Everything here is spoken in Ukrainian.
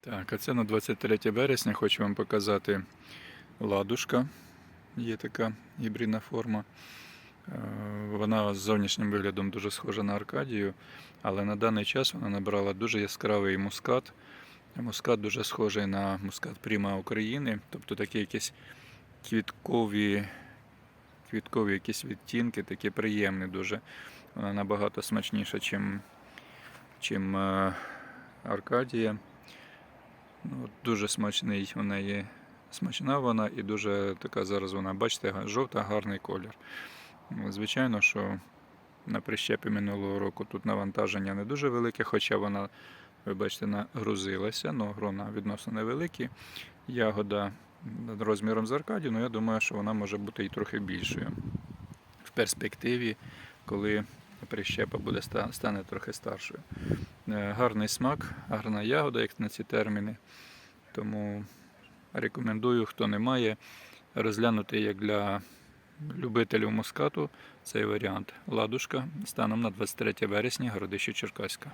Так, а це на 23 вересня хочу вам показати ладушка. Є така гібридна форма. Е, Вона з зовнішнім виглядом дуже схожа на Аркадію, але на даний час вона набрала дуже яскравий мускат. Мускат дуже схожий на мускат Пріма України, тобто такі якісь квіткові, квіткові якісь відтінки, такі приємні дуже. Вона набагато смачніша, чим, чим е, Аркадія. Ну, дуже смачний у неї смачна вона і дуже така зараз вона, бачите, жовта, гарний колір. Ну, Звичайно, що на прищепі минулого року тут навантаження не дуже велике, хоча вона, ви бачите, нагрузилася, але грона відносно невеликі. Ягода розміром з Аркадію, ну я думаю, що вона може бути і трохи більшою. В перспективі, коли прищепа буде стане трохи старшою. Е, Гарний смак, гарна ягода, як на ці терміни. Тому рекомендую, хто не має, розглянути як для любителів мускату цей варіант. Ладушка станом на 23 вересня, городище Черкаська.